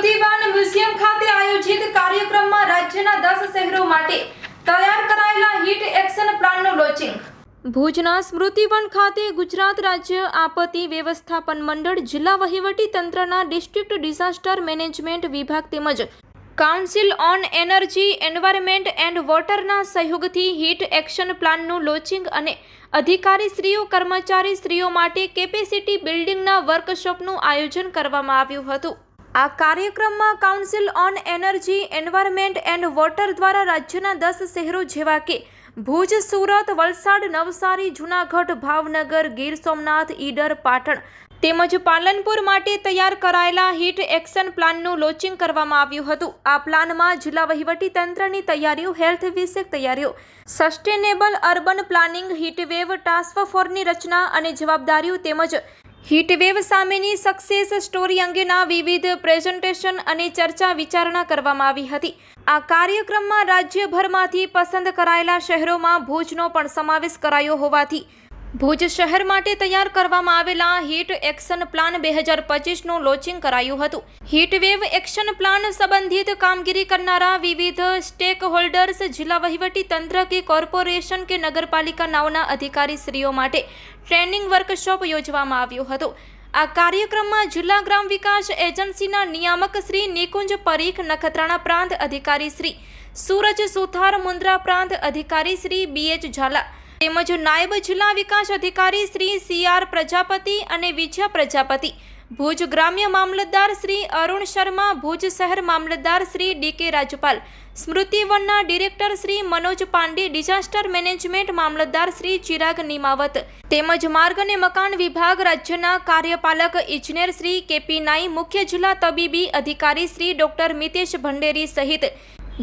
સુધીવાન museum ખાતે આયોજિત કાર્યક્રમમાં રાજ્યના દસ શહેરો માટે તૈયાર કરાયેલા હિટ એક્શન પ્લાનનું લોન્ચિંગ ભુજના સ્મૃતિવન ખાતે ગુજરાત રાજ્ય આપત્તિ વ્યવસ્થાપન મંડળ જિલ્લા વહીવટી તંત્રના ડિસ્ટ્રિક્ટ ડિઝાસ્ટર મેનેજમેન્ટ વિભાગ તેમજ council on energy, environment and વોટરના સહયોગથી હીટ એક્શન પ્લાનનું લોન્ચિંગ અને અધિકારીશ્રીઓ, કર્મચારીશ્રીઓ માટે કેપેસિટી બિલ્ડિંગના વર્કશોપનું આયોજન કરવામાં આવ્યું હતું. આ કાર્યક્રમમાં council on energy environment and water દ્વારા રાજ્યના દસ શહેરો જેવા કે ભુજ, સુરત, વલસાડ, નવસારી, જૂનાગઢ, ભાવનગર, ગીર સોમનાથ, ઈડર, પાટણ તેમજ પાલનપુર માટે તૈયાર કરાયેલા હીટ એક્શન પ્લાનનું લોન્ચિંગ કરવામાં આવ્યું હતું. આ પ્લાનમાં જિલ્લા વહીવટી તંત્રની તૈયારીઓ, હેલ્થ વિષયક તૈયારીઓ, sustainable urban planning, heatwave, task ફોરની રચના અને જવાબદારીઓ તેમજ હીટવેવ સામેની સક્સેસ સ્ટોરી અંગેના વિવિધ પ્રેઝન્ટેશન અને ચર્ચા વિચારણા કરવામાં આવી હતી. આ કાર્યક્રમમાં રાજ્યભરમાંથી પસંદ કરાયેલા શહેરોમાં ભુજનો પણ સમાવેશ કરાયો હોવાથી ભુજ શહેર માટે તૈયાર કરવામાં આવેલા હીટ એક્શન પ્લાન બે હજાર પચીસનું લોન્ચિંગ કરાયું હતું. હીટવેવ એક્શન પ્લાન સંબંધિત કામગીરી કરનારા વિવિધ સ્ટેક હોલ્ડર્સ જિલ્લા વહીવટી તંત્ર કે કોર્પોરેશન કે નગરપાલિકા નાઓના અધિકારીશ્રીઓ માટે ટ્રેનિંગ વર્કશોપ યોજવામાં આવ્યો હતો. આ કાર્યક્રમમાં જિલ્લા ગ્રામ વિકાસ એજન્સીના નિયામક શ્રી નિકુંજ પરીખ, નખત્રાણા પ્રાંત અધિકારી શ્રી સૂરજ સુથાર, મુન્દ્રા પ્રાંત અધિકારી શ્રી બીએચ ઝાલા તેમજ નાયબ જિલ્લા વિકાસ અધિકારી શ્રી સી આર પ્રજાપતિ અને વિજયા પ્રજાપતિ, ભુજ ગ્રામ્ય મામલતદાર શ્રી અરુણ શર્મા, ભુજ શહેર મામલતદાર Shri D K Rajpal સ્મૃતિવનના director Shri Manoj Pandey, disaster management મામલતદાર શ્રી ચિરાગ નિમાવત તેમજ માર્ગ અને મકાન વિભાગ રાજ્યના કાર્યપાલક ઇજનેર શ્રી કેપી નાઈ, મુખ્ય જિલ્લા તબીબી અધિકારી શ્રી ડોક્ટર મિતેશ ભંડેરી સહિત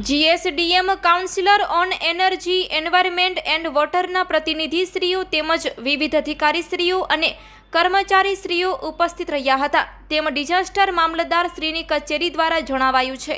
GSDM councillor on energy, environment and વોટરના પ્રતિનિધિશ્રીઓ તેમજ વિવિધ અધિકારીશ્રીઓ અને કર્મચારીશ્રીઓ ઉપસ્થિત રહ્યા હતા. તેમ ડિઝાસ્ટર મામલતદારશ્રીની કચેરી દ્વારા જણાવાયું છે.